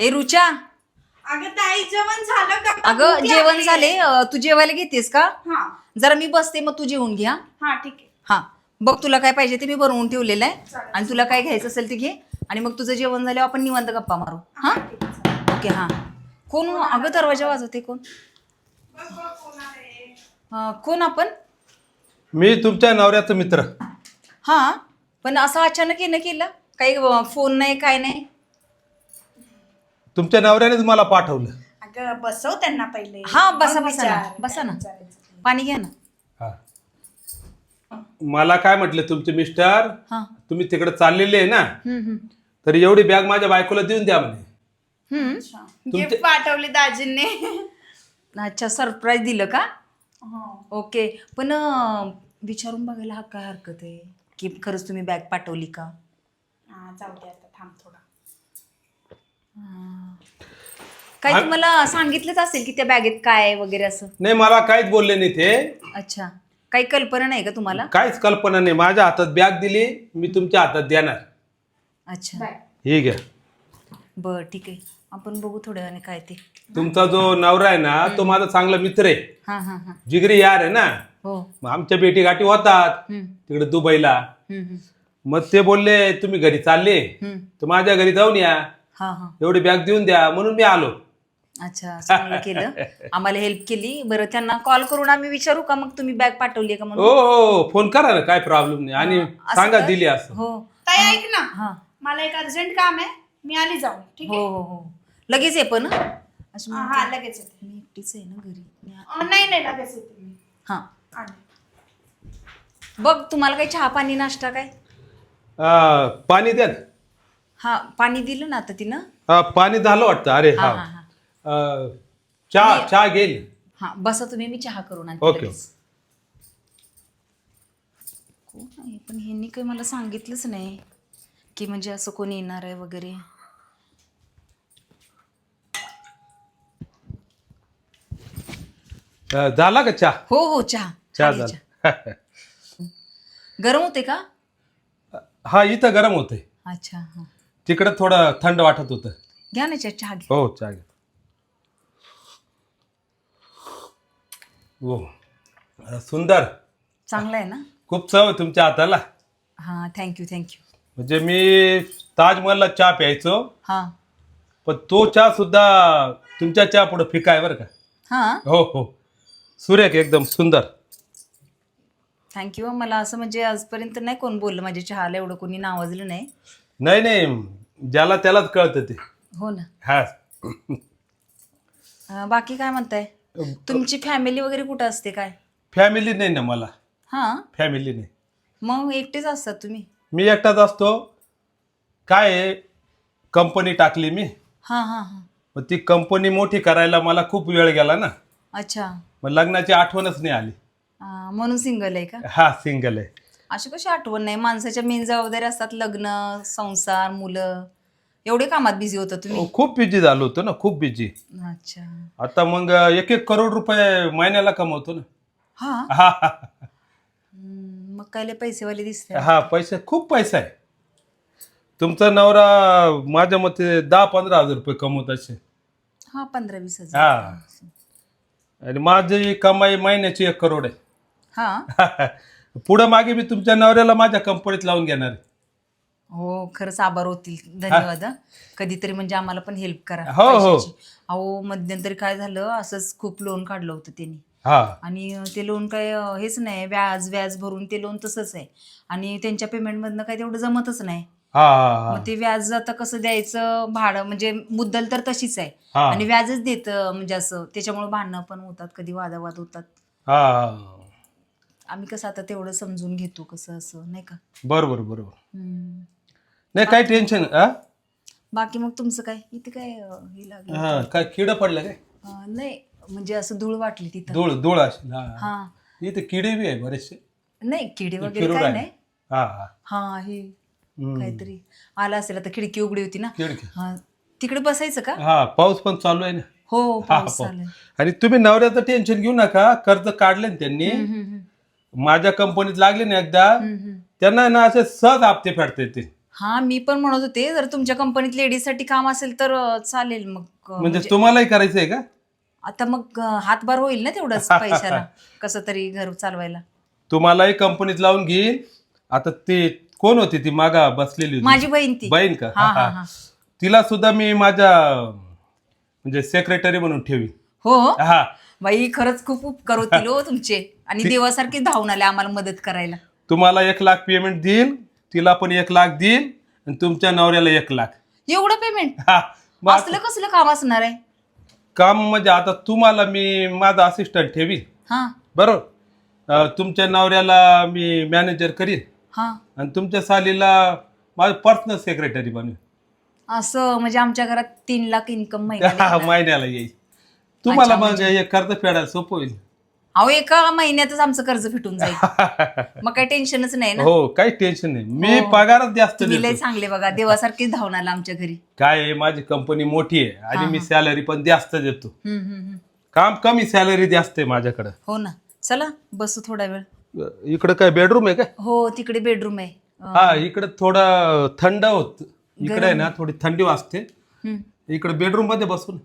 ए रुचा. अगं ताई जेवण झालं का? अगं जेवण. झाले. अं, तू जेवायला घेतेस का? हा. जरा मी बसते मग तू जेवून घ्या हा. ठीक आहे. हा. बघ तुला काय पाहिजे ते मी बनवून ठेवलेलं आहे. चालेल. आणि तुला काय घ्यायचं असेल ते घे. आणि मग तुझं जेवण झाल्यावर आपण निवांत गप्पा मारू. हा ठीक आहे, चालेल. ओके हा. कोण अगं दरवाजा वाजवते कोण? बघ, बघ, कोण आहे? अं, कोण आपण? मी तुमच्या नवऱ्याचा मित्र. हा. पण असं अचानक येणं केलं? काही अं, फोन नाही काय नाही? तुमच्या नवऱ्यानेच मला पाठवलं अगं बसव त्यांना पहिले हा, बसा, मग बसा ना, विचार. बसा ना. विचारायचं. पाणी घ्या ना हा मला काय म्हटलं तुमचे मिस्टर हा तुम्ही तिकडे चाललेले आहे ना हम्म, हम्म. तर एवढी बॅग माझ्या बायकोला देऊन द्या म्हणे हम्म. अच्छा. तुमचे- गिफ्ट पाठवले दाजींनी अच्छा सरप्राईज दिलं का हो. ओके पण अं, विचारून बघायला हा काय हरकत आहे की खरंच तुम्ही बॅग पाठवली का हा, जाऊ दे आता थांब थोडा काय हा- तुम्हाला सांगितलंच असेल की त्या बॅगेत काय आहे वगैरे असं? नाही मला काहीच बोलले नाही ते. अच्छा. काही कल्पना नाही का तुम्हाला? काहीच कल्पना नाही. माझ्या हातात बॅग दिली मी तुमच्या हातात देणार. अच्छा. ही घ्या. बर ठीक आहे. आपण बघू थोड्या वेळाने काय ते. तुमचा जो नवरा आहे ना तो माझा चांगला मित्र आहे. हा हा हा. जिगरी यार आहे ना? हो. मग आमच्या बेटी गाठी होतात. हम्म, तिकडे दुबईला. हम्म, हम्म, मग ते बोलले तुम्ही घरी चालले. हम्म. तर माझ्या घरी जाऊन या. हा हा. एवढी बॅग देऊन द्या म्हणून मी आलो. अच्छा चांगलं केलं. आम्हाला हेल्प केली. बरं त्यांना कॉल करून आम्ही विचारू का मग तुम्ही बॅग पाठवली का हो म्हणून हो. फोन करा ना काय प्रॉब्लेम नाही. आणि असं सांगा? दिली असं. हो. ताई ऐक ना. हा. मला एक अर्जंट काम आहे. मी आली जाऊन ठीक हो आहे? हो हो लगेच आहे पण हं? हा म्हणते. लगेच येते. मी एकटीच आहे ना घरी. मी- अं, नाही नाही लगेच येते मी. हा. आले. बघ तुम्हाला काही चहा पाणी नाश्ता काय? पाणी द्या ना. हा पाणी दिलं ना आता तिनं? हा, पाणी झालं वाटतं. अरे हा हा. हा हा. चहा चहा घेईल. हा बसा तुम्ही मी चहा करून आणते ओके, लगेच. कोण आहे? पण ह्यांनी काही मला सांगितलंच नाही की म्हणजे असं कोणी येणार आहे वगैरे. झाला का चहा? हो हो चहा. चहा आली चहा. झाला गरम होते का? हा इथं गरम होतंय. अच्छा हा. तिकडं थोडं थंड वाटत होतं. घ्या ना चहा चहा घ्या हो चहा घ्या. हो. सुंदर. चांगला आहे ना? खूप चव आहे तुमच्या हाताला. हा थँक्यू थँक्यू म्हणजे मी ताजमहलला चहा प्यायचो. हा. पण तो चहा सुद्धा तुमच्या चहा पुढे फिका आहे बरं का. हा? हो हो. सुरेख एकदम सुंदर. थँक्यू मला असं म्हणजे आजपर्यंत नाही कोण बोललं. माझ्या चहाला एवढं कोणी नावाजलं नाही. नाही नाही. ज्याला त्यालाच कळतं ते. हो ना. हा. अं, बाकी काय म्हणताय? तुमची फॅमिली वगैरे कुठं असते काय? फॅमिली नाही ना मला. हा? फॅमिली नाही. मग एकटेच असतात तुम्ही? मी एकटाच असतो. काय कंपनी टाकली मी. हा हा हा. मग ती कंपनी मोठी करायला मला खूप वेळ गेला ना. अच्छा. मग लग्नाची आठवणच नाही आली. अं, म्हणून सिंगल आहे का? हा सिंगल आहे. अशी कशी आठवण नाही? माणसाच्या मेन जबाबदारी असतात लग्न संसार मुलं. एवढे कामात बिझी होता तुम्ही? हो, खूप बिझी झालो होतो ना खूप बिझी अच्छा. आता मग एक एक करोड रुपये महिन्याला कमवतो ना. हा? हा हा. हम्म, मग काय लय पैसेवाले दिसते हा पैसे खूप पैसा आहे. तुमचा नवरा माझ्या मते दहा पंधरा हजार रुपये कमवत असे हा पंधरा वीस हजार. हा. आणि माझी कमाई महिन्याची एक करोड आहे. हा? पुढं मागे मी तुमच्या नवऱ्याला माझ्या कंपनीत लावून घेणार. आहे. हो खरंच आभार होतील. धन्यवाद हं. कधीतरी म्हणजे आम्हाला पण हेल्प करा हो, हो. पैशाची. अहो मध्यंतरी काय झालं असंच खूप लोन काढलं होतं त्यांनी. हा. आणि ते लोन काय अं, हेच नाही व्याज व्याज भरून ते लोन तसंच आहे. आणि त्यांच्या पेमेंटमधनं काय तेवढं जमतच नाही. हा हा मग ते व्याज आता कसं द्यायचं भाडं म्हणजे मुद्दल तर तशीच आहे. हा. आणि व्याजच देत म्हणजे असं. त्याच्यामुळे भांडणं पण होतात कधी वादावाद होतात. हा. आम्ही कसं आता तेवढं समजून घेतो कसं असं नाही का? बरोबर बरोबर. हम्म. नाही काही टेन्शन हा बाकी मग तुमचं काय? इथे काय अं, हे लागलं? हा काय किड पडलं काय? अं, नाही म्हणजे असं धूळ वाटली तिथं. धूळ धूळ असेल हा. हा. इथे किडे बी आहे बरेचसे. नाही किडे वगैरे काय. नाही. हा हा. हा हे हम्म. काहीतरी आला असेल आता खिडकी उघडी होती ना. हा तिकडे बसायचं का? हा पाऊस पण चालू आहे ना. हो हा, पाऊस. आणि तुम्ही नवऱ्याचं टेन्शन घेऊ नका कर्ज काढले ना त्यांनी. हम्म, हम्म, हम्म. माझ्या कंपनीत लागले ना एकदा. त्यांना ना असे सहज हप्ते फेडता येते. हा मी पण म्हणत होते जर तुमच्या कंपनीत लेडीजसाठी काम असेल तर अं, चालेल मग अं, म्हणजे तुम्हालाही करायचंय का? आता मग अं, हातभार होईल ना तेवढंच पैशाला कसं तरी घर चालवायला. तुम्हालाही कंपनीत लावून घेईन. आता ते कोण होती ती मागा बसलेली होती? माझी बहीण ती. बहीण का? हा हा हा तिला सुद्धा मी माझ्या म्हणजे सेक्रेटरी म्हणून ठेवी हो. हा. बाई खरंच खूप उपकार होतील हो तुमचे. आणि देवासारखे धावून आले आम्हाला मदत करायला. तुम्हाला एक लाख पेमेंट देईन तिला पण एक लाख देईन आणि तुमच्या नवऱ्याला एक लाख. एवढं पेमेंट हा मग असलं कसलं काम असणार आहे? काम म्हणजे आता तुम्हाला मी माझा असिस्टंट ठेवी. हा. बरोबर अं, तुमच्या नवऱ्याला मी मॅनेजर करीन. हा. आणि तुमच्या सालीला माझं पर्सनल सेक्रेटरी बनवेन. असं म्हणजे आमच्या घरात तीन लाख इन्कम महिन्याला हा, येईल. तुम्हाला अच्छा, मग हे कर्ज फेडायला सोपं होईल. अहो एका महिन्यातच आमचं कर्ज फिटून जाईल. मग काही टेन्शनच नाही ना? हो काही टेन्शन नाही. मी हो. पगारच जास्त तुम्ही लय देतो. चांगले बघा देवासारखेच धावून आला आमच्या घरी. काय आहे माझी कंपनी मोठी आहे आणि मी सॅलरी पण जास्त देतो. हम्म, हम्म, हम्म. काम कमी सॅलरी जास्त आहे माझ्याकडं. हो ना. चला बसू थोडा वेळ. इकडं काय बेडरूम आहे काय? हो तिकडे बेडरूम आहे. अं, हा इकडे थोडं थंड होत. इकडे आहे ना थोडी थंडी वाजते. हम्म. इकडे बेडरूममध्ये बसून.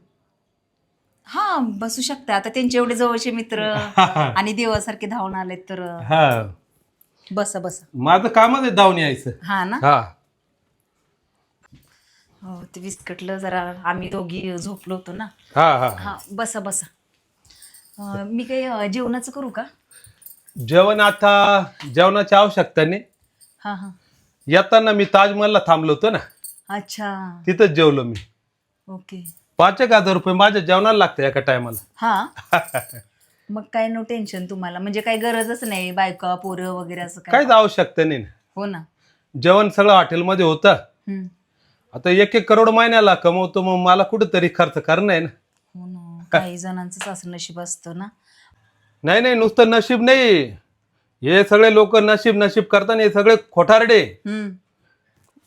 हा बसू शकता. आता त्यांचे एवढे जवळचे मित्र आणि देवासारखे धावून आलेत तर हा. बसा बसा. माझं कामच आहे धावून यायचं. हा ना? हा. हो ते विस्कटलं जरा आम्ही दोघी झोपलो होतो ना. हा हा. हा बसा बसा. अं, मी काही अं, जेवणाचं करू का? जेवण आता जेवणाची आवश्यकता नाही हा हा. येताना मी ताजमहलला थांबलो होतो ना. अच्छा. तिथंच जेवलो मी. ओके. पाच एक हजार रुपये माझ्या जेवणाला लागतं एका टायमाला. हा? मग काय नो टेन्शन तुम्हाला. म्हणजे काही गरजच नाही बायका पोरं वगैरे असं काय? काहीच आवश्यकता नाही. ना. हो ना. जेवण सगळं हॉटेलमध्ये होतं. हम्म. आता एक एक करोड महिन्याला कमवतो मग मला कुठेतरी खर्च करणं आहे ना. हो ना. काही जणांचं असं नशीब असतं ना. नाही नाही नुसतं नशीब नाही. हे सगळे लोक नशीब नशीब करताना हे सगळे खोटारडे. हम्म.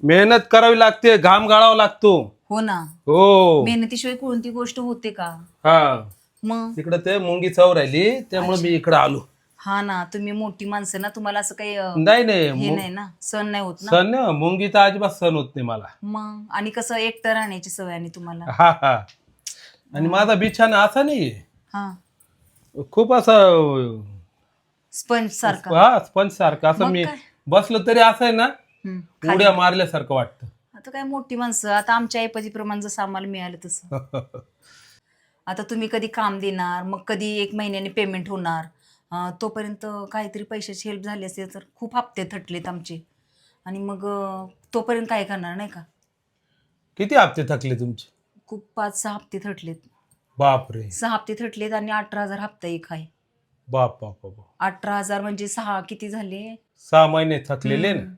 मेहनत करावी लागते घाम गाळावा लागतो. हो ना. हो. मेहनतीशिवाय कोणती गोष्ट होते का? हा. मग? तिकडे ते मुंगी चव राहिली त्यामुळे मी इकडे आलो. हा ना तुम्ही मोठी माणसं ना तुम्हाला असं काही अं, नाही नाही हे मु- नाही ना सण नाही होत ना? सण नाही, मुंगीचा अजिबात सण होत नाही मला. मग? आणि कसं एकटं राहण्याची सवय आणि तुम्हाला? हा हा. आणि माझा बिछाना असा नाहीये हा. खूप असं स्पंज सारखा. हा स्पंज सारखं. असं मग मी काय? बसलो तरी असं आहे ना हम्म. खाली. उड्या मारल्यासारखं वाटतं. आता काय मोठी माणसं आता आमच्या ऐपतीप्रमाणे जसं आम्हाला मिळालं तसं. आता तुम्ही कधी काम देणार मग कधी एक महिन्याने पेमेंट होणार अं, तोपर्यंत काहीतरी पैशाची हेल्प झाली असेल तर खूप हप्ते थटलेत आमचे. आणि मग अं, तोपर्यंत काय करणार नाही का? किती हप्ते थकले तुमचे? खूप पाच सहा हप्ते थटलेत. बापरे. सहा हप्ते थटलेत आणि अठरा हजार हप्ता एक आहे. बाप बाप बाप अठरा हजार म्हणजे सहा किती झाले? सहा महिने थकलेले ना?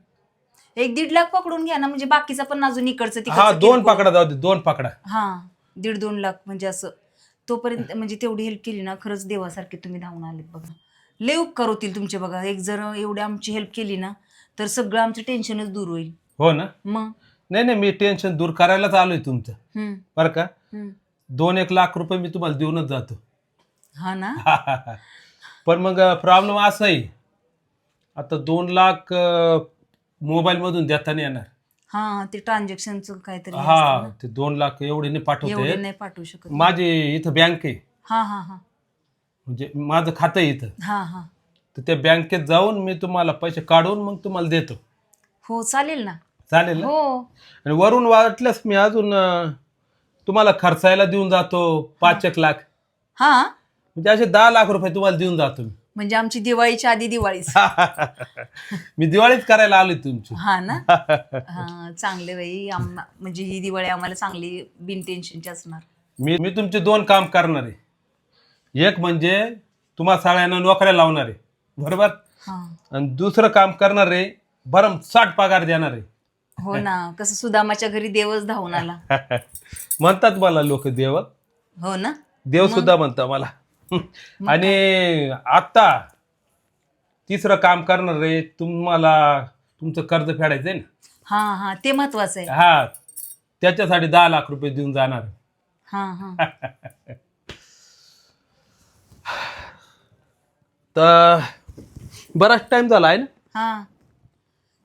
एक दीड लाख पकडून घ्या ना म्हणजे बाकीचा पण अजून इकडचं हा दोन किरकोळ. पकडा जाऊ दे दोन पकडा. हा दीड दोन लाख म्हणजे असं. तोपर्यंत म्हणजे तेवढी हेल्प केली ना खरंच देवासारखे तुम्ही धावून आलेत बघा. लय उपकार होतील तुमचे बघा. एक जर एवढी आमची हेल्प केली ना तर सगळं आमचं टेन्शनच दूर होईल. हो ना? मग? नाही नाही मी टेन्शन दूर करायलाच आलोय तुमचं. हम्म, बरं का? हम्म. दोन एक लाख रुपये मी तुम्हाला देऊनच जातो. हा ना? पण मग प्रॉब्लेम असा आहे आता दोन लाख मोबाईल मधून देता नाही येणार. हा ते ट्रान्झॅक्शनचं काहीतरी हा ना. ते दोन लाख एवढे नाही एवढे पाठवते नाही पाठवू शकत. माझी इथं बँक आहे. हा हा हा. म्हणजे माझं खातं आहे इथं. हा हा. तर त्या बँकेत जाऊन मी तुम्हाला पैसे काढून मग तुम्हाला देतो. हो चालेल ना. चालेल ना? हो. आणि वरून वाटल्यास मी अजून अं, तुम्हाला खर्चायला देऊन जातो पाच एक लाख. हा. म्हणजे असे दहा लाख रुपये तुम्हाला देऊन जातो मी. म्हणजे आमची दिवाळीच्या आधी दिवाळीच. मी दिवाळीच करायला आलोय तुमची. हा ना? हा चांगले बाई. आम्हा म्हणजे ही दिवाळी आम्हाला चांगली बिन टेन्शनची असणार. मी मी तुमचे दोन काम करणार आहे. एक म्हणजे तुम्हा सगळ्यांना नोकऱ्या लावणार आहे. बरोबर? हा. आणि दुसरं काम करणार आहे भरम साठ पगार देणार आहे. हो ना. कसं सुदामाच्या घरी देवच धावून आला. म्हणतात मला लोक देव हो ना? देव सुद्धा म्हणतात मला. आणि आता तिसरं काम करणार आहे तुम्हाला तुमचं कर्ज फेडायचंय ना? हा हा ते महत्वाचं आहे हा त्याच्यासाठी दहा लाख रुपये देऊन जाणार. हा हा. तर बराच टाइम झाला आहे ना? हा.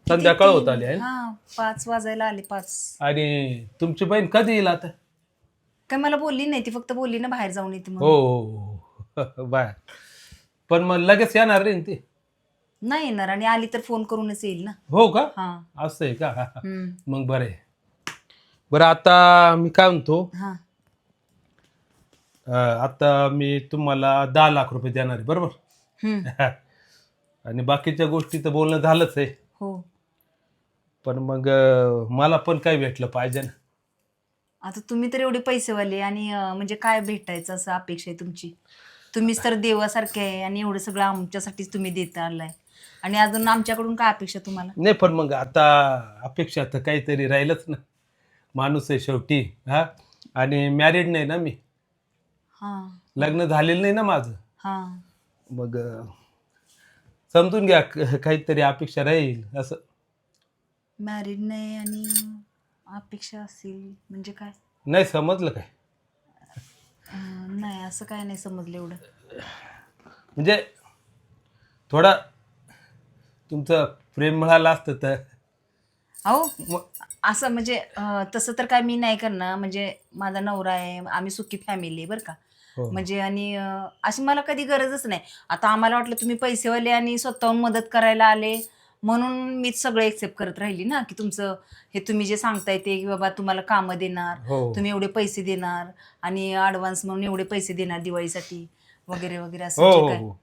संध्याकाळ होत आली आहे ना? हा पाच वाजायला आले पाच. आणि तुमची बहीण कधी येईल आता? काय मला बोलली नाही ती फक्त बोलली ना बाहेर जाऊन येते हो हो, हो. बाय. पण मग लगेच येणार रे ती. नाही येणार आणि आली तर फोन करूनच येईल ना. हो का? हा. असं आहे का? हम्म. मग बरं आहे. बरं आता मी काय म्हणतो? हा. अं, आता मी तुम्हाला दहा लाख रुपये देणार आहे बरोबर? हम्म. आणि बाकीच्या गोष्टी तर बोलणं झालंच आहे. हो. पण मग अं, मला पण काही भेटलं पाहिजे ना? आता तुम्ही तर एवढे पैसेवाले आणि अं, म्हणजे काय भेटायचं असं अपेक्षा आहे तुमची? तुम्हीच तर देवासारखे आहे आणि एवढं सगळं आमच्यासाठीच तुम्ही देता आलाय. आणि अजून आमच्याकडून काय अपेक्षा तुम्हाला? नाही पण मग आता अपेक्षा तर काहीतरी राहीलच ना. माणूस आहे शेवटी हा? आणि मॅरिड नाही ना मी. हा. लग्न झालेलं नाही ना माझं. हा. मग अं, समजून घ्या क- काहीतरी अपेक्षा राहील असं. मॅरिड नाही आणि अपेक्षा असेल म्हणजे काय? नाही समजलं काय? अं, नाही असं काय नाही समजलं एवढं. म्हणजे थोडा तुमचं प्रेम मिळालं असतं तर. अहो असं म्हणजे अं, तसं तर काय मी नाही करणार. म्हणजे माझा नवरा आहे आम्ही सुखी फॅमिली आहे बरं का. हो. म्हणजे आणि अं, अशी मला कधी गरजच नाही. आता आम्हाला वाटलं तुम्ही पैसेवाले आणि स्वतःहून मदत करायला आले. म्हणून मीच सगळं एक्सेप्ट करत राहिली ना की तुमचं हे तुम्ही जे सांगताय ते की बाबा तुम्हाला कामं देणार हो. तुम्ही एवढे पैसे देणार आणि ॲडव्हान्स म्हणून एवढे पैसे देणार दिवाळीसाठी वगैरे वगैरे हो असं जे हो काय. हो.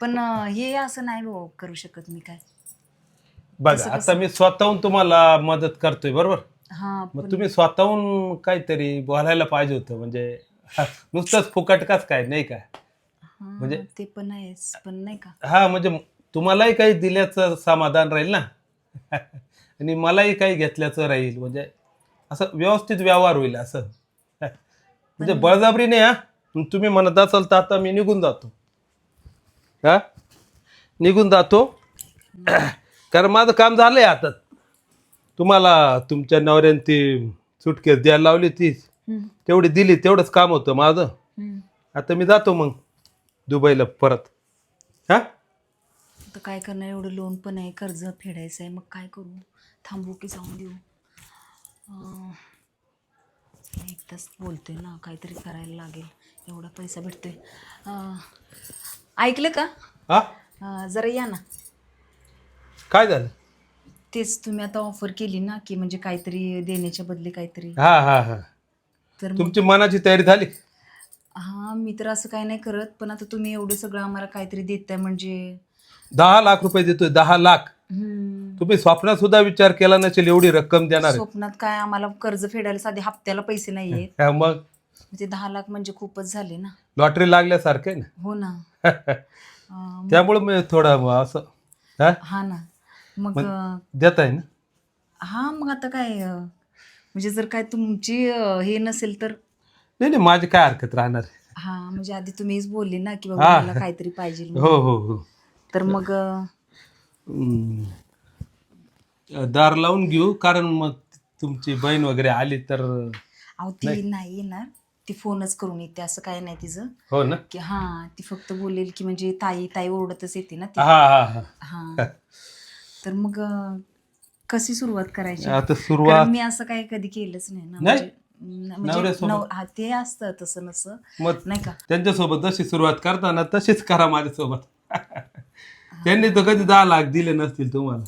पण अं, हे असं नाही हो करू शकत मी काय. बघा कसं- आता मी स्वतःहून तुम्हाला मदत करतोय बरोबर? हा मग पण तुम्ही स्वतःहून काहीतरी बोलायला पाहिजे होतं म्हणजे नुसतंच फुकट काच काय नाही का? हा, म्हणजे- ते पण आहेच पण नाही का? हा म्हणजे तुम्हालाही काही दिल्याचं समाधान राहील ना? आणि मलाही काही घेतल्याचं राहील. म्हणजे असं व्यवस्थित व्यवहार होईल असं. म्हणजे बळजबरी नाही हा? तुम्ही म्हणत असाल तर आता मी निघून जातो. हा? निघून जातो. कारण माझं काम झालंय आता. तुम्हाला तुमच्या नवऱ्याने ती सुटकेस द्यायला लावली ती. तेवढी दिली तेवढंच काम होतं माझं. आता मी जातो मग दुबईला परत. हा? आता काय करणार? एवढं लोन पण आहे कर्ज फेडायचं आहे मग काय करू? थांबू की जाऊन देऊ? अं, एक तास बोलतोय ना काहीतरी करायला लागेल. एवढा पैसा भेटतोय. अं, ऐकलं का? हा? अं, जरा या ना. काय झालं? तेच तुम्ही आता ऑफर केली ना की म्हणजे काहीतरी देण्याच्या बदले काहीतरी. हा हा हा. तर मग तुमची मनाची तयारी झाली? हां मी तर असं काय नाही करत पण आता तुम्ही एवढे सगळं आम्हाला काहीतरी देताय म्हणजे दहा लाख रुपये देतोय दहा लाख. हम्म, तुम्ही स्वप्नात सुद्धा विचार केला नसेल एवढी रक्कम देणार आहे. स्वप्नात काय आम्हाला कर्ज फेडायला साधे हप्त्याला पैसे नाही आहेत. हा, मग? म्हणजे दहा लाख म्हणजे खूपच झाले ना. लॉटरी लागल्यासारखे ना. हो ना. अं, त्यामुळे मी थोडं असं हा? हा ना. मग अं, देत आहे ना? हा मग आता काय अं, म्हणजे जर काय तुमची अं, हे नसेल तर? नाही नाही माझी काय हरकत राहणार. हा म्हणजे आधी तुम्हीच बोलले ना की हा. बाबा मला काहीतरी पाहिजे म्हणून. हो हो हो. तर मग हम्म. दार लावून घेऊ कारण मग तुमची बहीण वगैरे आली तर अहो ती नाही. येणार. ती फोनच करून येते असं काय नाही तिचं. हो ना? की हा ती फक्त बोलेल की म्हणजे ताई ताई ओरडतच येते ना ती. हा हा हा. हा. तर मग अं, कशी सुरुवात करायची? आता सुरुवात कारण मी असं काही कधी केलंच नाही ना. नाही? म्हणजे न- म्हणजे नवऱ्यासोबत? नव- हा, ते असतं तसं नसं मग नाही का? त्यांच्यासोबत जशी सुरुवात करताना तशीच करा माझ्यासोबत. त्यांनी तर कधी दहा लाख दिले नसतील तुम्हाला.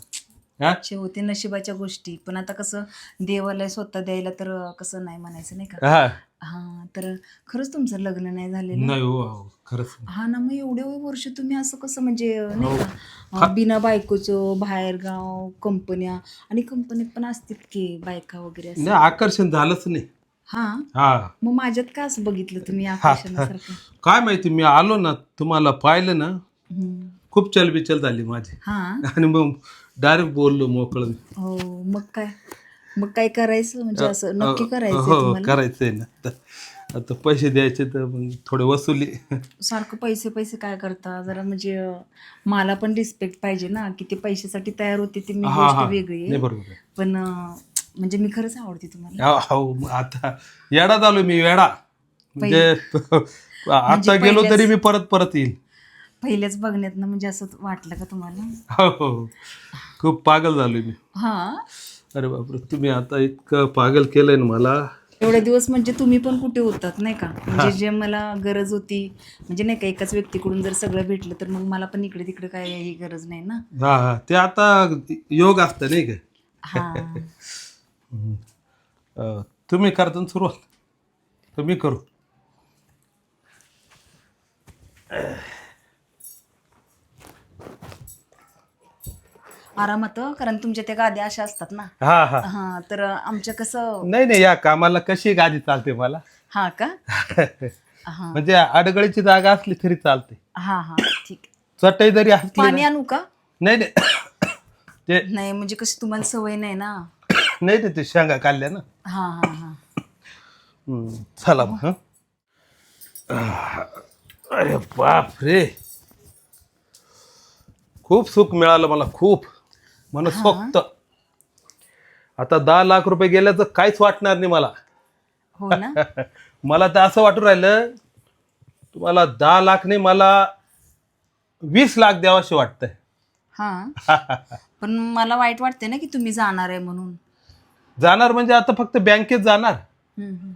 हा? होते नशिबाच्या गोष्टी. पण आता कसं देवाला स्वतः द्यायला तर कसं नाही म्हणायचं नाही का? हा. हा तर खरंच तुमचं लग्न नाही झालेलं? नाही हो हो, खरंच हा ना मग एवढे वर्ष तुम्ही असं कसं म्हणजे नाही हो. का? अं, बिना बायकोचं बाहेरगाव कंपन्या आणि कंपनीत पण असतील की बायका वगैरे असं? नाही आकर्षण झालंच नाही. हा? हा. मग माझ्यात का असं बघितलं तुम्ही आकर्षणासारखं? काय माहिती मी आलो ना तुम्हाला पाहिलं ना हम्म. खूप चलबिचल झाली माझी. हा. आणि मग डायरेक्ट बोललो मोकळं. हो मग काय? मग काय करायचं? म्हणजे असं नक्की करायचं हो तुम्हाला? करायचंय ना. आता- आता पैसे द्यायचे तर मग थोडे वसुली. सारखं पैसे पैसे काय करता? जरा म्हणजे अं, मला पण रिस्पेक्ट पाहिजे ना की ते पैशासाठी तयार होते ती मी हा हा. वेगळी नाही आहे बरोबर आहे. पण अं, म्हणजे मी खरंच आवडते तुम्हाला. हो, हो मग आता येडा झालो मी वेडा म्हणजे आता म्हणजे गेलो पहिल्याच- तरी मी परत परत येईल. पहिल्याच बघण्यात म्हणजे असं वाटलं का तुम्हाला? हो हो हो. खूप पागल झालोय मी. हा? अरे बापरे तुम्ही आता इतकं पागल केलंय ना मला. एवढे दिवस म्हणजे तुम्ही पण कुठे होतात नाही का? म्हणजे जे मला गरज होती म्हणजे नाही का एकाच व्यक्तीकडून जर सगळं भेटलं तर मग मला पण इकडे तिकडे काय ही गरज नाही ना? हा हा. ते आता योग असतं नाही का? हा. अं, तुम्ही करता ना सुरुवात. तर मी करू. आरामात कारण तुमच्या त्या गाद्या अशा असतात ना. हा हा. हा तर आमच्या कसं नाही नाही या कामाला कशी गादी चालते मला? हा का? हा. म्हणजे अडगळीची जागा असली तरी चालते. हा हा ठीक. चटई जरी असली पाणी ना- आणू का? नाही नाही. ते नाही म्हणजे कशी तुम्हाला सवय नाही ना? नाही नाही ते शेंगा काढल्या ना. हा हा हा. हम्म, चला मग हं. अरे बाप रे. खूप सुख मिळालं मला खूप. मन सोक्त आता दहा लाख रुपये गेल्याचं काहीच वाटणार नाही मला. हो ना. मला तर असं वाटून राहिलं तुम्हाला दहा लाख नाही मला वीस लाख द्यावाशी वाटतंय. हा. पण मला वाईट वाटते ना की तुम्ही जाणार आहे म्हणून. जाणार म्हणजे आता फक्त बँकेत जाणार. हम्म.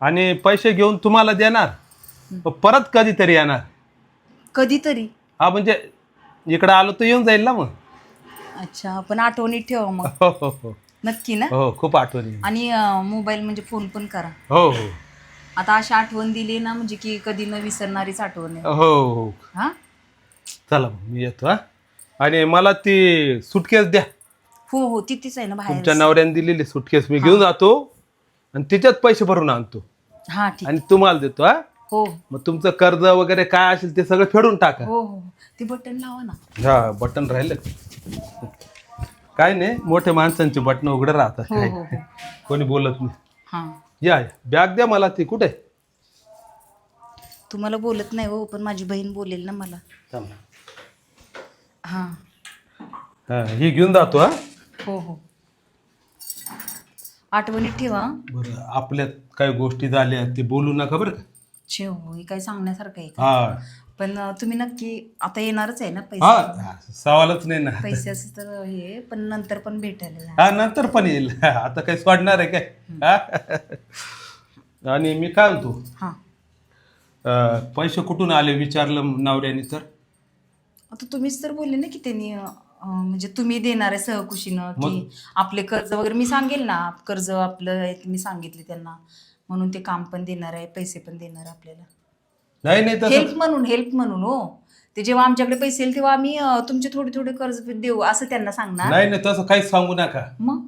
आणि पैसे घेऊन तुम्हाला देणार. मग परत कधीतरी येणार. कधीतरी. हा म्हणजे इकडं आलो तर येऊन जाईल ना मग. अच्छा पण आठवणीत ठेवा मग. हो हो हो. नक्की ना? हो खूप आठवणी. आणि मोबाईल म्हणजे फोन पण करा. हो हो. आता अशी आठवण दिली ना म्हणजे की कधी न विसरणारीच आठवण आहे. हो हो. हा? चला मग मी येतो हा. आणि मला ती सुटकेस द्या. हो हो तिथेच आहे ना तुमच्या बाहेर नवऱ्याने दिलेली सुटकेस मी घेऊन जातो आणि तिच्यात पैसे भरून आणतो. हा ठीक. आणि तुम्हाला देतो हा. हो. मग तुमचं कर्ज वगैरे काय असेल ते सगळं फेडून टाका. हो हो. ते बटन लावा ना. हा बटन राहिलं काय नाही मोठ्या माणसांचे बटन उघडं राहतात हो काय हो हो. कोणी बोलत नाही. हा. या बॅग द्या मला ती. कुठे? तुम्हाला बोलत नाही हो पण माझी बहीण बोलेल ना मला. हा. हा ही घेऊन जातो हा. हो हो. आठवणीत ठेवा. बरं आपल्यात काही गोष्टी झाल्या ते बोलू नका बरं का. छे हो काय सांगण्यासारखं आहे का? हा. पण अं, तुम्ही नक्की आता येणारच आहे ना पैसे? हा सवालच नाही ना. पैशाचं तर हे पण नंतर पण भेटायला या. हा नंतर पण येईल. आता काही सोडणार आहे काय? हा? आणि मी काय म्हणतो? हा. अं, पैसे कुठून आले विचारलं नवऱ्याने तर? आता तुम्हीच तर बोलले ना की त्यांनी अं, अं, म्हणजे तुम्ही देणार आहे सहकुशीनं की आपले कर्ज वगैरे. मी सांगेल ना कर्ज आपलं आहे ते मी सांगितले त्यांना. म्हणून ते काम पण देणार आहे पैसे पण देणार आहे आपल्याला. नाही नाही तसं हेल्प म्हणून हेल्प म्हणून हो. ते जेव्हा आमच्याकडे पैसे येईल तेव्हा आम्ही अं, तुमचे थोडे थोडे कर्ज देऊ असं त्यांना सांगणार. नाही नाही तसं काहीच सांगू नका. मग?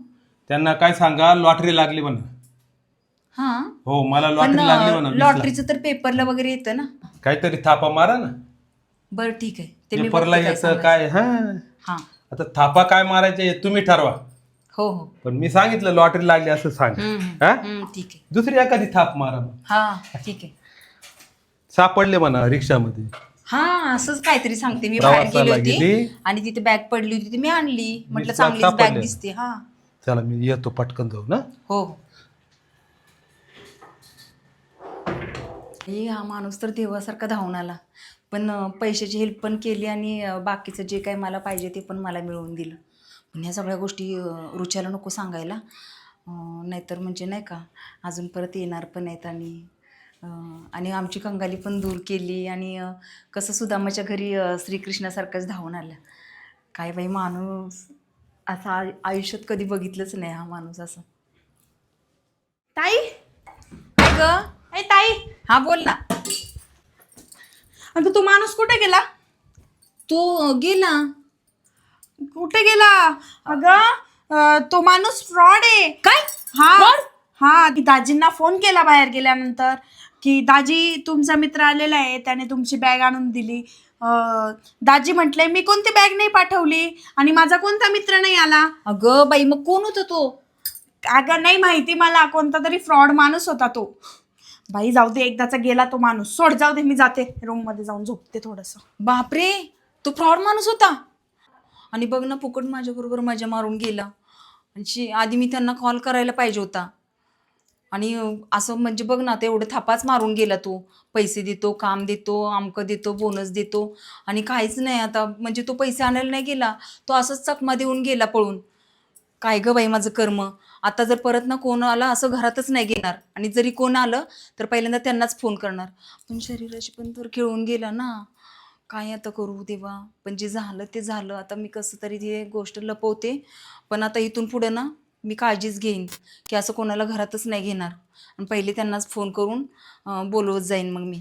त्यांना काय सांगा लॉटरी लागली म्हणा. हा? हो मला पण लॉटरी लागली म्हणा वीस लाख. लॉटरीचं तर पेपरला वगैरे येतं ना. काहीतरी थापा मारा ना. बरं ठीक आहे. ते मी पेपरला बघते काय येतं सांगायचं. काय हा. हा. आता थापा काय मारायचे हे तुम्ही ठरवा. हो हो. पण मी सांगितलं लॉटरी लागली असं सांग. हम्म, हा? हम्म, ठीक आहे. दुसरी एखादी थाप मारा मग. हा ठीक आहे. सापडले म्हणा रिक्षामध्ये. हा असंच काहीतरी सांगते मी बाहेर प्रवासाला गेली. होती. आणि तिथे बॅग पडली होती ती मी आणली. म्हटलं चांगलीच बॅग. दिसते हा. चला मी येतो पटकन जाऊ ना हो? हो. हे हा माणूस तर देवासारखा धावून आला. पण अं, पैशाची हेल्प पण केली आणि अं, बाकीचं जे काही मला पाहिजे ते पण मला मिळवून दिलं. पण ह्या सगळ्या गोष्टी रुच्याला नको सांगायला. नाहीतर म्हणजे नाही का अजून परत येणार पण आहेत आणि आणि आमची कंगाली पण दूर केली आणि कसं सुदामाच्या घरी श्रीकृष्णासारखंच धावून आलं. काय बाई माणूस असं आय- आयुष्यात कधी बघितलंच नाही हा माणूस असं. ताई? काय ग? ए ताई! हा बोल ना. अगं तो माणूस कुठे गेला? तो गेला. कुठे गेला? अगं तो माणूस फ्रॉड आहे. काय? हा. हा ती दाजींना फोन केला बाहेर गेल्यानंतर की दाजी तुमचा मित्र आलेला आहे त्याने तुमची बॅग आणून दिली. अं, दाजी म्हटले मी कोणती बॅग नाही पाठवली आणि माझा कोणता मित्र नाही आला? अगं बाई मग कोण होता तो? अगं नाही माहिती मला कोणता तरी फ्रॉड माणूस होता तो. बाई जाऊ दे एकदाचा गेला तो माणूस. सोड जाऊ दे मी जाते. रूममध्ये जाऊन झोपते थोडस. बापरे तो फ्रॉड माणूस होता? आणि बघ ना फुकट माझ्याबरोबर मजा मारून गेला. म्हणजे शी- आधी मी त्यांना कॉल करायला पाहिजे होता. आणि असं म्हणजे बघ ना ते एवढं थापाच मारून गेला तो. पैसे देतो काम देतो आमकं देतो बोनस देतो. आणि काहीच नाही आता म्हणजे तो पैसे आणायला नाही गेला. तो असंच चकमा देऊन गेला पळून. काय गं बाई माझं कर्म? आता जर परत ना कोण आला असं घरातच नाही घेणार. आणि जरी कोण आलं तर पहिल्यांदा त्यांनाच फोन करणार. पण शरीराशी पण तर खेळून गेला ना. काय आता करू देवा? पण जे झालं ते झालं. आता मी कसं तरी ती गोष्ट लपवते. पण आता इथून पुढं ना मी काळजीच घेईन. की असं कोणाला घरातच नाही घेणार. आणि पहिले त्यांनाच फोन करून बोलवत जाईन मग मी.